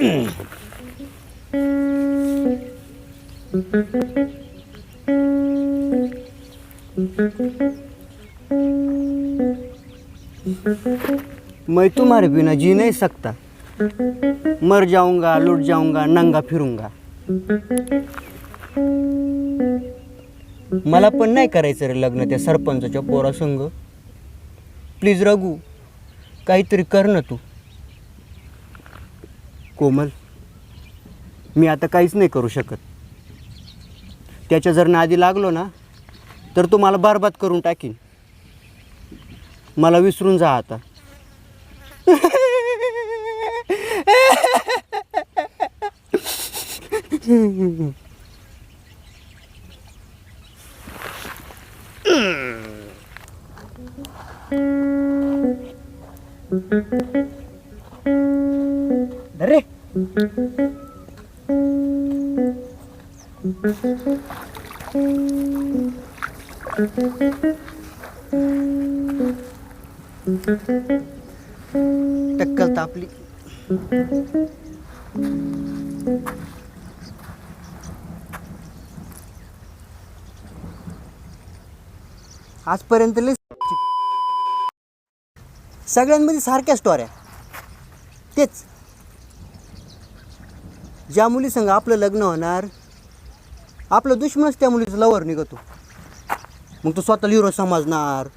Mm. मैं तुम्हारे बिना जी नहीं सकता। मर जाऊंगा लुट जाऊंगा नंगा फिरूंगा। मला पण नाही करायचं रे लग्न त्या सरपंचाच्या पोरासंग प्लीज रघू काहीतरी कर ना तू. कोमल मी आता काहीच नाही करू शकत. त्याच्या जर नादी लागलो ना तर तो मला बरबाद करून टाकीन. मला विसरून जा आता. अरे टक्कल तापली. आजपर्यंत लय सगळ्यांमध्ये सारख्या स्टोऱ्या तेच. ज्या मुलीसंग आपलं लग्न होणार आपलं दुश्मनच त्या मुलीचं लवर निघतो. मग तो स्वतःला हिरो समजणार.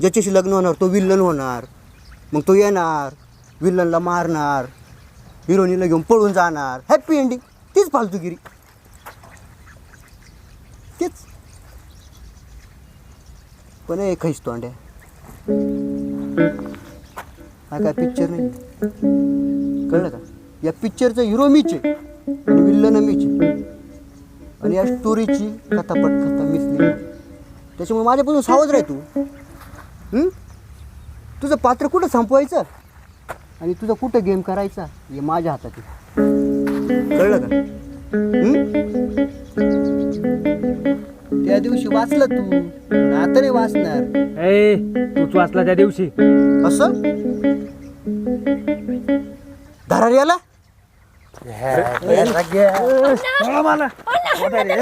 ज्याच्याशी लग्न होणार तो विल्लन होणार. मग तो येणार विल्लनला मारणार हिरोनीला घेऊन पळून जाणार. हॅप्पी एंडिंग तीच फालतूगिरी. तेच. पण हे खैस तोंड्या. हा काय पिक्चर नाही. कळलं का? या पिक्चरचा हिरो मीच आहे. आणि विल्लन मीच आहे. आणि या स्टोरीची कथा पटकथा मिसली त्याच्यामुळे माझ्यापासून सावध राह तू हं? तुझं पात्र कुठं संपवायचं आणि तुझा कुठं गेम करायचा हे माझ्या हातात आहे कळलं का हं? त्या दिवशी वाचलं तू पण आता नाही वाचणार ए तूच वाचला त्या दिवशी असं धरार याला मला अण्णा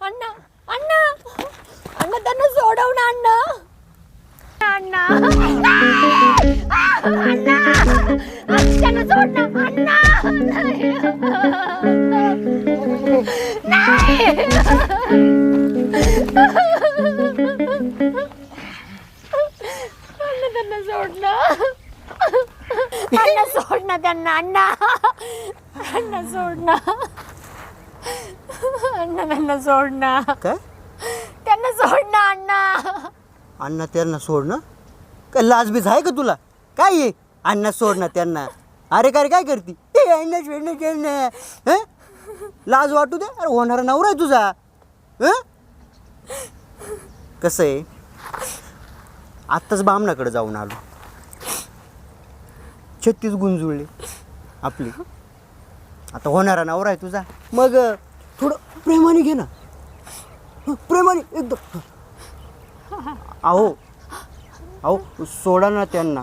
अण्णा अण्णा. त्यांना सोडव ना अण्णा. अण्णा. अण्णा. त्यांना सोड ना अण्णा. अण्णा त्यांना सोड ना. अण्णा सोड ना त्यांना अण्णा. अण्णा सोड ना. अण्णा त्यांना सोड ना काय? त्यांना सोड ना अण्णा. अण्णा त्यांना सोड ना काय लाजबीज आहे का तुला? काय आहे अण्णा सोड ना त्यांना. अरे काय रे काय करती? ए, अण्णा त्यांना. हं? लाज वाटू दे. अरे होणारा नवरा आहे तुझा. हं? कसं आहे? आत्ताच बामणाकडे जाऊन आलो. छत्तीस गुंजुळले आपली. आता होणारा नवरा आहे तुझा. मग अं, थोडं प्रेमाने घे ना. हं, प्रेमाने एकदम. अहो अहो सोडा ना त्यांना.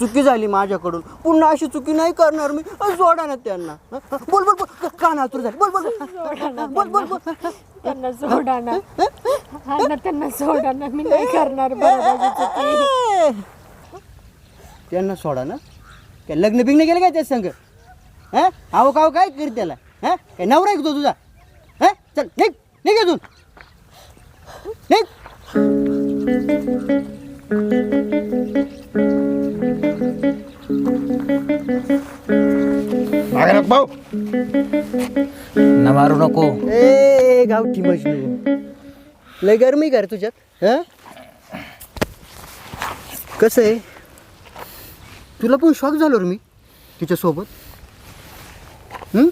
चुकी झाली माझ्याकडून. पुन्हा अशी चुकी नाही करणार मी. अहो, सोडा ना त्यांना. हं? बोल बोल बोल. कान आतुर झाले? बोल बोल बोल. बोल बोल बोल. त्यांना. सोडा ना. त्यांना सोडा ना. मी नाही करणार बरोबर त्यांना सोडा ना. काय लग्न बिग्न केलं काय त्या संग? हा? अहो काव काय करीत त्याला? हा? काय नवरा ऐकतो तुझा? हा? चल निघ निघ अजून. निघ. मागे भाऊ. न मारू नको. ए गावठी मजनू. लय गरमी कर तुझ्यात? हा? कसं आहे? तुला पण शॉक झालो रे मी तिच्यासोबत हं?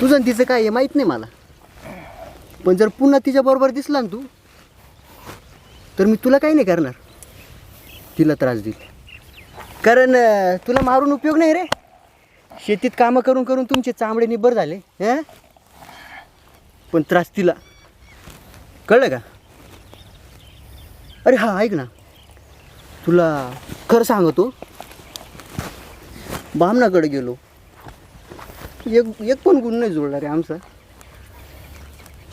तुझं आणि तिचं काय आहे माहीत नाही मला. पण जर पुन्हा तिच्याबरोबर दिसला ना तू तर मी तुला काही नाही करणार. तिला त्रास देईल. कारण अं, तुला मारून उपयोग नाही रे. शेतीत कामं करून करून तुमचे चामडे निब्बर झाले हं? पण त्रास तिला. कळलं का? अरे हा ऐक ना. तुला खरं सांगतो. बामणाकडे गेलो. एक एक पण गुण नाही जुळला रे आमचा.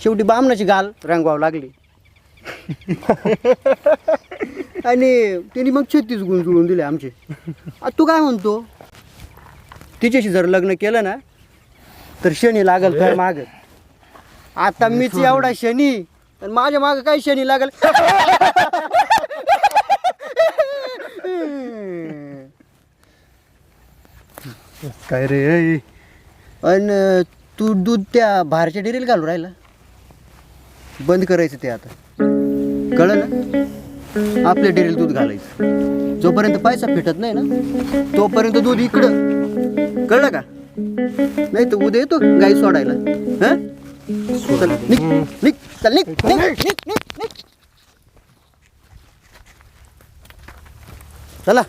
शेवटी बामणाची गाल रंगवावं लागली. आणि त्यांनी मग छत्तीस गुण जुळून दिले आमचे. आता तू काय म्हणतो? तिच्याशी जर लग्न केलं ना तर शनी लागल घर माग. आता मीच एवढा शनी आणि माझ्या माग काय शनी लागल? काय रे आणि तू दूध त्या बाहेरच्या डेअरीला घालू राहिला? बंद करायचं ते आता. कळलं ना? आपल्या डेरीला दूध घालायचं. जोपर्यंत पैसा फिटत नाही ना तोपर्यंत दूध इकडं. कळलं का? नाही तर उद्या येतो गाई सोडायला. हं? चल निघ. चल चला.